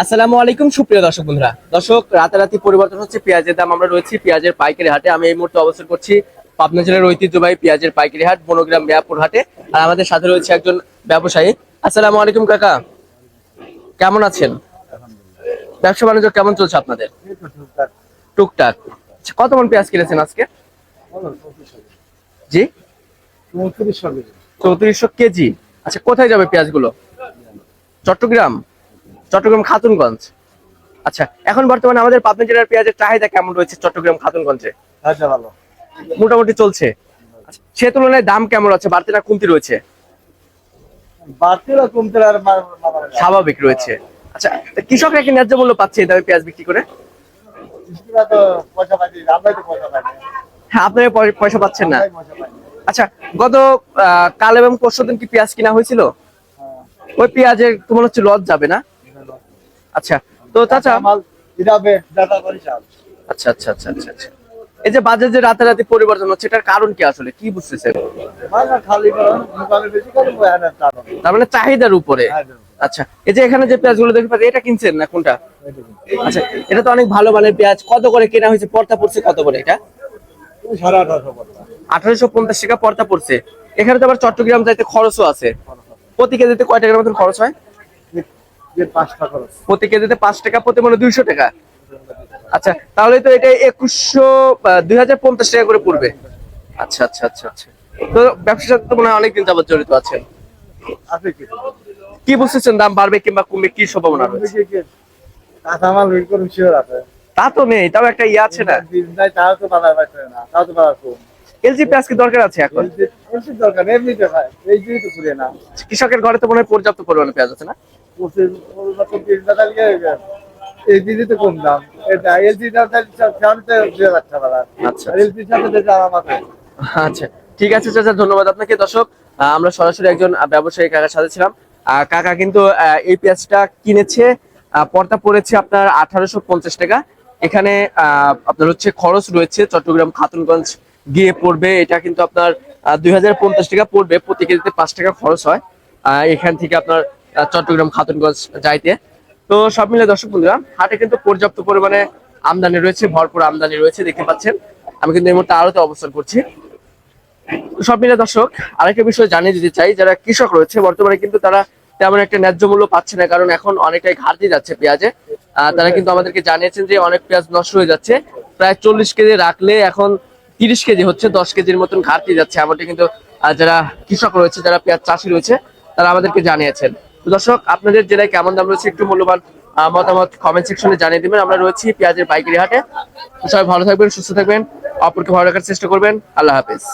আসসালামু আলাইকুম সুপ্রিয় দর্শক বন্ধুরা। দর্শক রাতারাতি পরিবর্তন হচ্ছে পেঁয়াজের দাম আমরা রয়েছি পেঁয়াজের পাইকারি হাটে। আমি এই মুহূর্তে অবস্থান করছি পাবনা জেলার ঐতিহ্যবাহী পেঁয়াজের পাইকারি হাট বনগ্রাম মিয়াপুর হাটে। আর আমাদের সাথে রয়েছে একজন ব্যবসায়ী। আসসালামু আলাইকুম কাকা। কেমন আছেন? ব্যবসা বাণিজ্য কেমন চলছে আপনাদের? টুকটাক। কত মন পেঁয়াজ কিনেছেন আজকে? জি? চৌত্রিশশো কেজি। আচ্ছা কোথায় যাবে পেঁয়াজগুলো? চট্টগ্রাম? চট্টগ্রাম খাতুনগঞ্জ। আচ্ছা এখন বর্তমানে আমাদের পাবনা জেলার পেঁয়াজের চাহিদা কেমন রয়েছে চট্টগ্রাম খাতুনগঞ্জে? আচ্ছা ভালো। মোটামুটি চলছে। আচ্ছা, সে তুলনায় দাম কেমন আছে? বাড়তি না কমতি রয়েছে? স্বাভাবিক রয়েছে। আচ্ছা কৃষকরা কি ন্যায্য মূল্য পাচ্ছে এই দামে পেঁয়াজ বিক্রি করে? হ্যাঁ আপনারা পয়সা পাচ্ছেন না। আচ্ছা গত কাল এবং পরশু দিন কি পেঁয়াজ কিনা হয়েছিল? ওই পেঁয়াজের তোমার হচ্ছে লস যাবে না? আচ্ছা তো চাচা আচ্ছা আচ্ছা আচ্ছা আচ্ছা আচ্ছা। এই যে বাজার যে রাতারাতি পরিবর্তন হচ্ছে এটার কারণ কি আসলে? কি বুঝতেছেন? তার মানে চাহিদার উপরে। আচ্ছা এই যে এখানে যে পেঁয়াজগুলো দেখতে পাচ্ছি এটা কিনছেন না কোনটা? আচ্ছা এটা তো অনেক ভালো মানের পেঁয়াজ। কত করে কেনা হয়েছে? পর্তা পড়ছে কত করে এটা? আঠারোশো পঞ্চাশ টাকা পর্তা পড়ছে। এখানে তো আবার চট্টগ্রাম যাইতে খরচও আছে। প্রতি কেজিতে কয় টাকার মতন খরচ হয়? প্রতি কেজিতে পাঁচ টাকা প্রতি মানে দুইশো টাকা? আচ্ছা তাহলে তো এটা একুশশো দুই হাজার পঞ্চাশ টাকা করে পড়বে। আচ্ছা আচ্ছা আচ্ছা আচ্ছা। তো ব্যবসার সাথে তো মনে হয় অনেকদিন যাবত জড়িত আছেন। কি? বুঝতেছেন দাম বাড়বে কিংবা কমবে কি সম্ভাবনা রয়েছে? আছে। তা তো নেই তাও একটা ইয়ে আছে না? তাও তো বাজার না তাও তো বাজার কম এলজি পেঁয়াজ কি দরকার আছে এখন? দরকার এমনিতে ভাই এই তো ঘুরে না। কৃষকের ঘরে তো মনে হয় পর্যাপ্ত পরিমাণে পেঁয়াজ আছে না? এই দিদি তো কম দাম। এটা এলসি দাম ফ্যামিলিতে দুই হাজার টাকা আচ্ছা এলসির সাথে আমার আছে আচ্ছা ঠিক আছে চাচা ধন্যবাদ আপনাকে। দর্শক আমরা সরাসরি একজন ব্যবসায়ী কাকার সাথে ছিলাম। আহ, কাকা কিন্তু এই পেঁয়াজটা কিনেছে পর্দা পড়েছে আপনার আঠারোশো পঞ্চাশ টাকা। এখানে আহ, আপনার হচ্ছে খরচ রয়েছে চট্টগ্রাম খাতুনগঞ্জ গিয়ে পড়বে, এটা কিন্তু আপনার দুই হাজার পঞ্চাশ টাকা পড়বে, প্রতি কেজিতে পাঁচ টাকা খরচ হয়। এখান থেকে আপনার চট্টগ্রাম খাতুনগঞ্জ যাইতে। তো সব মিলে দর্শক বন্ধুরা, হাটে কিন্তু পর্যাপ্ত পরিমাণে আমদানি রয়েছে, ভরপুর আমদানি রয়েছে, দেখতে পাচ্ছেন। আমি কিন্তু এই মুহূর্তে আড়তে অবস্থান করছি। সব মিলে দর্শক, আরেকটা বিষয় জানিয়ে দিতে চাই, যারা কৃষক রয়েছে, বর্তমানে কিন্তু তারা তেমন একটা ন্যায্য মূল্য পাচ্ছে না, কারণ এখন অনেকটাই ঘাটতি যাচ্ছে পেঁয়াজে। তারা কিন্তু আমাদেরকে জানিয়েছেন যে অনেক পেঁয়াজ নষ্ট হয়ে যাচ্ছে। প্রায় চল্লিশ কেজি রাখলে এখন তিরিশ কেজি হচ্ছে, দশ কেজির মতন ঘাটতি যাচ্ছে। এমনটি কিন্তু যারা কৃষক রয়েছে, যারা পেঁয়াজ চাষি রয়েছে, তারা আমাদেরকে জানিয়েছেন। দর্শক, আপনাদের জেলায় কেমন দাম রয়েছে একটু মূল্যবান মতামত কমেন্ট সেকশনে জানিয়ে দেবেন। আমরা রয়েছি পেঁয়াজের পাইকারি হাটে। সবাই ভালো থাকবেন, সুস্থ থাকবেন। অপরকে ভালো রাখার চেষ্টা করবেন। আল্লাহ হাফেজ।